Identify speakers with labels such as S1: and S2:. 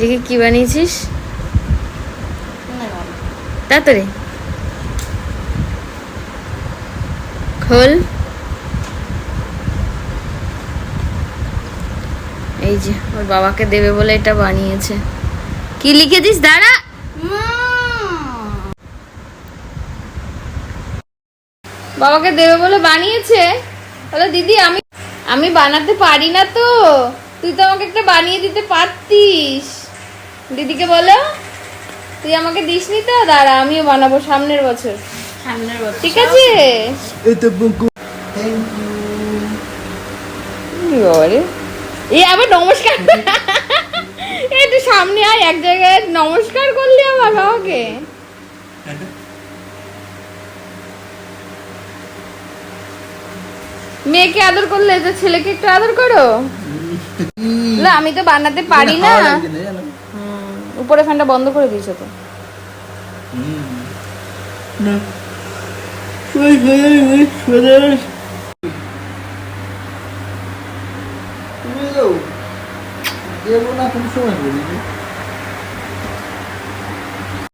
S1: দেখি কি বানিয়েছিস। তাড়াতাড়ি। খোল। এই যে, ওর বাবাকে দেবে বলে এটা বানিয়েছে। কি লিখে দিস দাঁড়া। বাবাকে দেবে বলে বানিয়েছে। বলে, দিদি, আমি আমি বানাতে পারি না তো। তুই তো আমাকে একটা বানিয়ে দিতে পারতিস। দিদিকে বলো। তুই আমাকে দিসনি তো? দাঁড়া আমিও বানাবো সামনের বছর।
S2: সামনের বছর।
S1: ঠিক আছে? এই আবার নমস্কার। এই একটু সামনে আয় এক জায়গায় নমস্কার করলি আবার বাবাকে। মেয়েকে আদর করলে তো ছেলেকে একটু আদর করো। না আমি তো বানাতে পারি না। উপরে ফ্যানটা বন্ধ করে দিয়েছ তো।
S3: দেবো না কোনো সময়